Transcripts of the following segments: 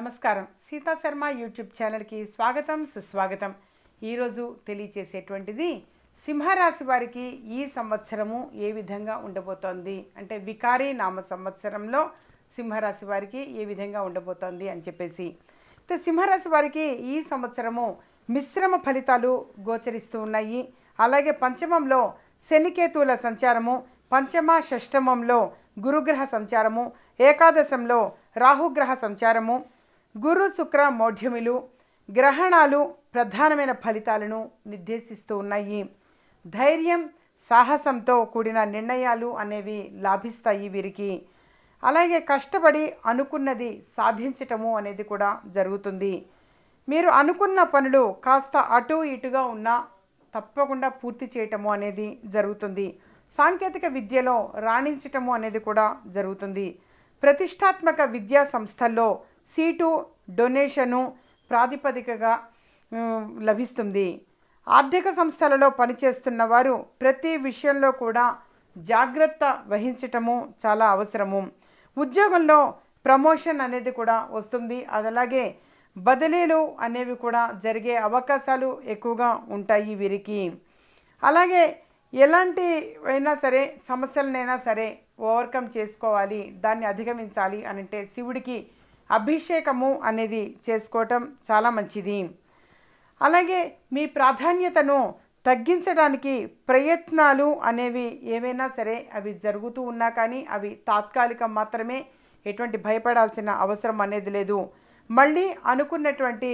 నమస్కారం. సీతా శర్మ యూట్యూబ్ ఛానల్కి స్వాగతం సుస్వాగతం. ఈరోజు తెలియచేసేటువంటిది సింహరాశి వారికి ఈ సంవత్సరము ఏ విధంగా ఉండబోతోంది? అంటే వికారి నామ సంవత్సరంలో సింహరాశి వారికి ఏ విధంగా ఉండబోతోంది అని చెప్పేసి. అయితే సింహరాశి వారికి ఈ సంవత్సరము మిశ్రమ ఫలితాలు గోచరిస్తూ ఉన్నాయి. అలాగే పంచమంలో శనికేతువుల సంచారము పంచమ షష్టమంలో గురుగ్రహ సంచారము ఏకాదశంలో రాహుగ్రహ సంచారము గురు శుక్ర మౌఢ్యములు గ్రహణాలు ప్రధానమైన ఫలితాలను నిర్దేశిస్తూ ఉన్నాయి. ధైర్యం సాహసంతో కూడిన నిర్ణయాలు అనేవి లాభిస్తాయి వీరికి. అలాగే కష్టపడి అనుకున్నది సాధించటము అనేది కూడా జరుగుతుంది. మీరు అనుకున్న పనులు కాస్త అటు ఇటుగా ఉన్నా తప్పకుండా పూర్తి చేయటము అనేది జరుగుతుంది. సాంకేతిక విద్యలో రాణించటము అనేది కూడా జరుగుతుంది. ప్రతిష్టాత్మక విద్యా సంస్థల్లో సీటు డొనేషను ప్రాతిపదికగా లభిస్తుంది. ఆర్థిక సంస్థలలో పనిచేస్తున్న వారు ప్రతి విషయంలో కూడా జాగ్రత్త వహించటము చాలా అవసరము. ఉద్యోగంలో ప్రమోషన్ అనేది కూడా వస్తుంది. అది అలాగే బదిలీలు అనేవి కూడా జరిగే అవకాశాలు ఎక్కువగా ఉంటాయి వీరికి. అలాగే ఎలాంటి అయినా సరే సమస్యలనైనా సరే ఓవర్కమ్ చేసుకోవాలి దాన్ని అధిగమించాలి అనంటే శివుడికి అభిషేకము అనేది చేసుకోవటం చాలా మంచిది. అలాగే మీ ప్రాధాన్యతను తగ్గించడానికి ప్రయత్నాలు అనేవి ఏవైనా సరే అవి జరుగుతూ ఉన్నా కానీ అవి తాత్కాలికం మాత్రమే ఎటువంటి భయపడాల్సిన అవసరం అనేది లేదు. మళ్ళీ అనుకున్నటువంటి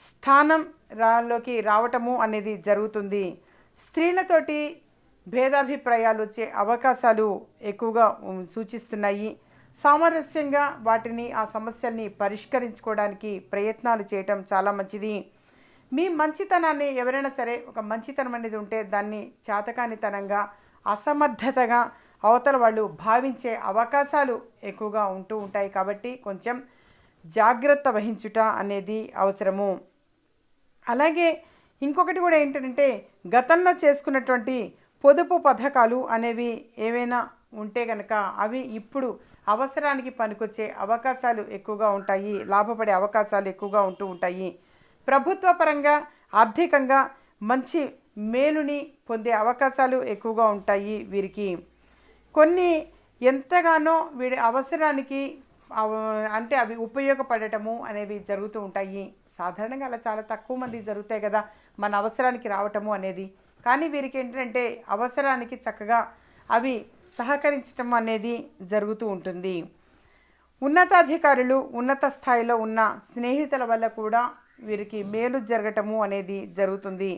స్థానం రాలోకి రావటము అనేది జరుగుతుంది. స్త్రీలతోటి భేదాభిప్రాయాలు వచ్చే అవకాశాలు ఎక్కువగా సూచిస్తున్నాయి. సామరస్యంగా వాటిని ఆ సమస్యల్ని పరిష్కరించుకోవడానికి ప్రయత్నాలు చేయటం చాలా మంచిది. మీ మంచితనాన్ని ఎవరైనా సరే ఒక మంచితనం అనేది ఉంటే దాన్ని చాతకానితనంగా అసమర్థతగా అవతల వాళ్ళు భావించే అవకాశాలు ఎక్కువగా ఉంటూ ఉంటాయి కాబట్టి కొంచెం జాగ్రత్త వహించుట అనేది అవసరము. అలాగే ఇంకొకటి కూడా ఏంటంటే గతంలో చేసుకున్నటువంటి పొదుపు పథకాలు అనేవి ఏవైనా ఉంటే కనుక అవి ఇప్పుడు అవసరానికి పనికొచ్చే అవకాశాలు ఎక్కువగా ఉంటాయి లాభపడే అవకాశాలు ఎక్కువగా ఉంటూ ఉంటాయి. ప్రభుత్వ పరంగా ఆర్థికంగా మంచి మేలుని పొందే అవకాశాలు ఎక్కువగా ఉంటాయి వీరికి. కొన్ని ఎంతగానో వీడి అవసరానికి అవ- అంటే అవి ఉపయోగపడటము అనేవి జరుగుతూ ఉంటాయి. సాధారణంగా అలా చాలా తక్కువ మంది జరుగుతాయి కదా మన అవసరానికి రావటము అనేది. కానీ వీరికి ఏంటంటే అవసరానికి చక్కగా అవి సహకరించటం అనేది జరుగుతూ ఉంటుంది. ఉన్నతాధికారులు ఉన్నత స్థాయిలో ఉన్న స్నేహితుల వల్ల కూడా వీరికి మేలు జరగటము అనేది జరుగుతుంది.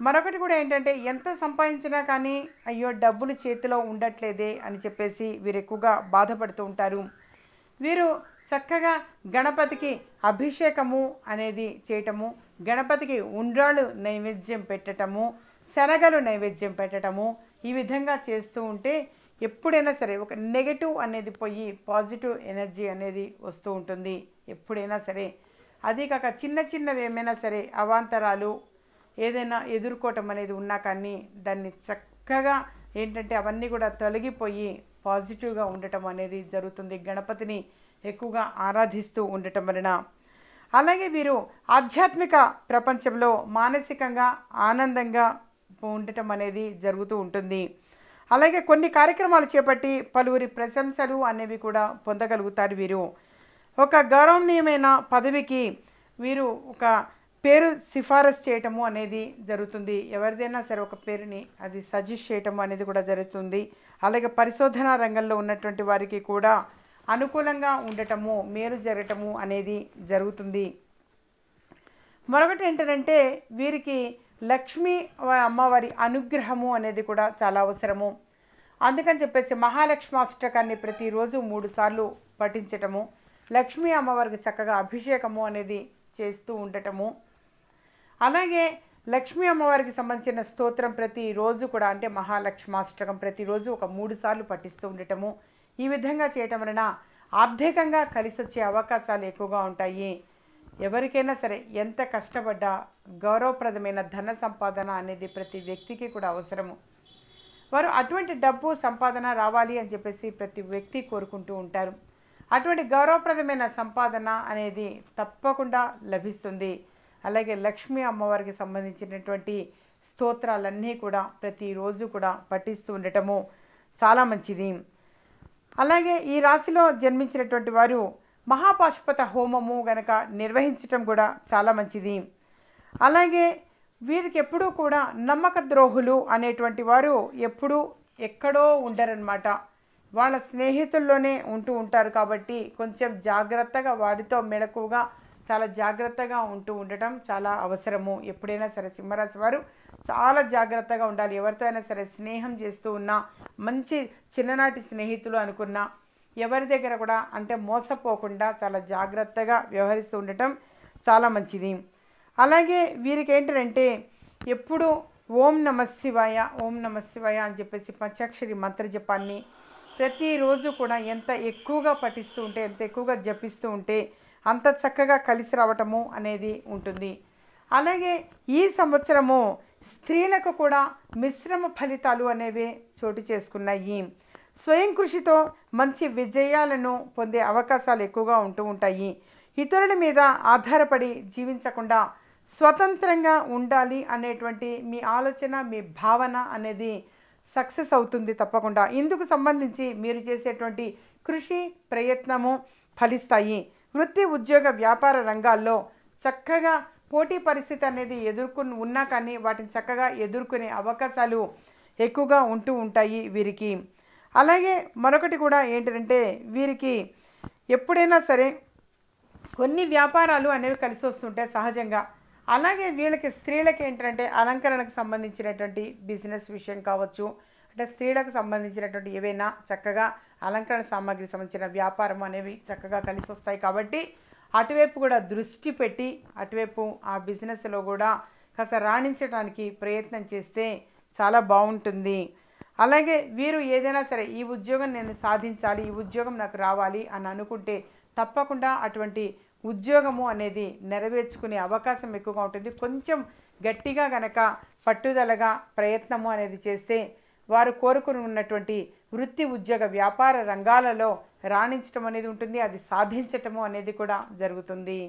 మరొకటి కూడా ఏంటంటే ఎంత సంపాదించినా కానీ అయ్యో డబ్బులు చేతిలో ఉండట్లేదే అని చెప్పేసి వీరు ఎక్కువగా బాధపడుతూ ఉంటారు. వీరు చక్కగా గణపతికి అభిషేకము అనేది చేయటము గణపతికి ఉండ్రాళ్ళు నైవేద్యం పెట్టటము శనగలు నైవేద్యం పెట్టటము ఈ విధంగా చేస్తూ ఉంటే ఎప్పుడైనా సరే ఒక నెగటివ్ అనేది పోయి పాజిటివ్ ఎనర్జీ అనేది వస్తూ ఉంటుంది. ఎప్పుడైనా సరే. అదే కాక చిన్న చిన్నవి ఏమైనా సరే అవాంతరాలు ఏదైనా ఎదుర్కోవటం అనేది ఉన్నా కానీ దాన్ని చక్కగా ఏంటంటే అవన్నీ కూడా తొలగిపోయి పాజిటివ్గా ఉండటం అనేది జరుగుతుంది. గణపతిని ఎక్కువగా ఆరాధిస్తూ ఉండటం వలన. అలాగే వీరు ఆధ్యాత్మిక ప్రపంచంలో మానసికంగా ఆనందంగా ఉండటం అనేది జరుగుతూ ఉంటుంది. అలాగే కొన్ని కార్యక్రమాలు చేపట్టి పలువురి ప్రశంసలు అనేవి కూడా పొందగలుగుతారు వీరు. ఒక గౌరవనీయమైన పదవికి వీరు ఒక పేరు సిఫారసు చేయటము అనేది జరుగుతుంది. ఎవరిదైనా సరే ఒక పేరుని అది సజెస్ట్ చేయటము అనేది కూడా జరుగుతుంది. అలాగే పరిశోధన రంగంలో ఉన్నటువంటి వారికి కూడా అనుకూలంగా ఉండటము మేలు జరగటము అనేది జరుగుతుంది. మరొకటి ఏంటంటే వీరికి లక్ష్మీ అమ్మవారి అనుగ్రహము అనేది కూడా చాలా అవసరము. అందుకని చెప్పేసి మహాలక్ష్మి అష్టకాన్ని ప్రతిరోజు మూడు సార్లు పఠించటము లక్ష్మీ అమ్మవారికి చక్కగా అభిషేకము అనేది చేస్తూ ఉండటము. అలాగే లక్ష్మీ అమ్మవారికి సంబంధించిన స్తోత్రం ప్రతిరోజు కూడా అంటే మహాలక్ష్మాష్టకం ప్రతిరోజు ఒక మూడు సార్లు పఠిస్తూ ఉండటము. ఈ విధంగా చేయటం వలన ఆర్థికంగా కలిసి వచ్చే అవకాశాలు ఎక్కువగా ఉంటాయి. ఎవరికైనా సరే ఎంత కష్టపడ్డా గౌరవప్రదమైన ధన సంపాదన అనేది ప్రతి వ్యక్తికి కూడా అవసరము. వారు అటువంటి డబ్బు సంపాదన రావాలి అని చెప్పేసి ప్రతి వ్యక్తి కోరుకుంటూ ఉంటారు. అటువంటి గౌరవప్రదమైన సంపాదన అనేది తప్పకుండా లభిస్తుంది. అలాగే లక్ష్మీ అమ్మవారికి సంబంధించినటువంటి స్తోత్రాలన్నీ కూడా ప్రతిరోజు కూడా పఠిస్తూ ఉండటము చాలా మంచిది. అలాగే ఈ రాశిలో జన్మించినటువంటి వారు మహాపాశుపత హోమము గనక నిర్వహించటం కూడా చాలా మంచిది. అలాగే వీరికి ఎప్పుడూ కూడా నమ్మక ద్రోహులు అనేటువంటి వారు ఎప్పుడూ ఎక్కడో ఉండరనమాట వాళ్ళ స్నేహితుల్లోనే ఉంటూ ఉంటారు కాబట్టి కొంచెం జాగ్రత్తగా వారితో మెడకుగా చాలా జాగ్రత్తగా ఉంటూ ఉండటం చాలా అవసరము. ఎప్పుడైనా సరే సింహరాశి వారు చాలా జాగ్రత్తగా ఉండాలి. ఎవరితో అయినా సరే స్నేహం చేస్తూ ఉన్నా మంచి చిన్ననాటి స్నేహితులు అనుకున్నా ఎవరి దగ్గర కూడా అంటే మోసపోకుండా చాలా జాగ్రత్తగా వ్యవహరిస్తూ ఉండటం చాలా మంచిది. అలాగే వీరికి ఏంటంటే ఎప్పుడు ఓం నమ శివాయ ఓం నమ శివాయ అని చెప్పేసి పంచాక్షరి మంత్ర జపాన్ని ప్రతిరోజు కూడా ఎంత ఎక్కువగా పఠిస్తూ ఉంటే ఎంత ఎక్కువగా జపిస్తూ ఉంటే అంత చక్కగా కలిసి రావటము అనేది ఉంటుంది. అలాగే ఈ సంవత్సరము స్త్రీలకు కూడా మిశ్రమ ఫలితాలు అనేవి చోటు చేసుకున్నాయి. స్వయం కృషితో మంచి విజయాలను పొందే అవకాశాలు ఎక్కువగా ఉంటూ ఉంటాయి. ఇతరుల మీద ఆధారపడి జీవించకుండా స్వతంత్రంగా ఉండాలి అనేటువంటి మీ ఆలోచన మీ భావన అనేది సక్సెస్ అవుతుంది తప్పకుండా. ఇందుకు సంబంధించి మీరు చేసేటువంటి కృషి ప్రయత్నము ఫలిస్తాయి. వృత్తి ఉద్యోగ వ్యాపార రంగాల్లో చక్కగా పోటీ పరిస్థితి అనేది ఎదుర్కొని ఉన్నా కానీ వాటిని చక్కగా ఎదుర్కొనే అవకాశాలు ఎక్కువగా ఉంటూ ఉంటాయి వీరికి. అలాగే మరొకటి కూడా ఏంటంటే వీరికి ఎప్పుడైనా సరే కొన్ని వ్యాపారాలు అనేవి కలిసి వస్తుంటాయి సహజంగా. అలాగే వీళ్ళకి స్త్రీలకి ఏంటంటే అలంకరణకు సంబంధించినటువంటి బిజినెస్ విషయం కావచ్చు అంటే స్త్రీలకు సంబంధించినటువంటి ఏవైనా చక్కగా అలంకరణ సామాగ్రి సంబంధించిన వ్యాపారం అనేవి చక్కగా కలిసి వస్తాయి కాబట్టి అటువైపు కూడా దృష్టి పెట్టి అటువైపు ఆ బిజినెస్లో కూడా కాస్త రాణించడానికి ప్రయత్నం చేస్తే చాలా బాగుంటుంది. అలాగే వీరు ఏదైనా సరే ఈ ఉద్యోగం నేను సాధించాలి ఈ ఉద్యోగం నాకు రావాలి అని అనుకుంటే తప్పకుండా అటువంటి ఉద్యోగము అనేది నెరవేర్చుకునే అవకాశం ఎక్కువగా ఉంటుంది. కొంచెం గట్టిగా గనక పట్టుదలగా ప్రయత్నము అనేది చేస్తే వారు కోరుకుని ఉన్నటువంటి వృత్తి ఉద్యోగ వ్యాపార రంగాలలో రాణించటం అనేది ఉంటుంది. అది సాధించటము అనేది కూడా జరుగుతుంది.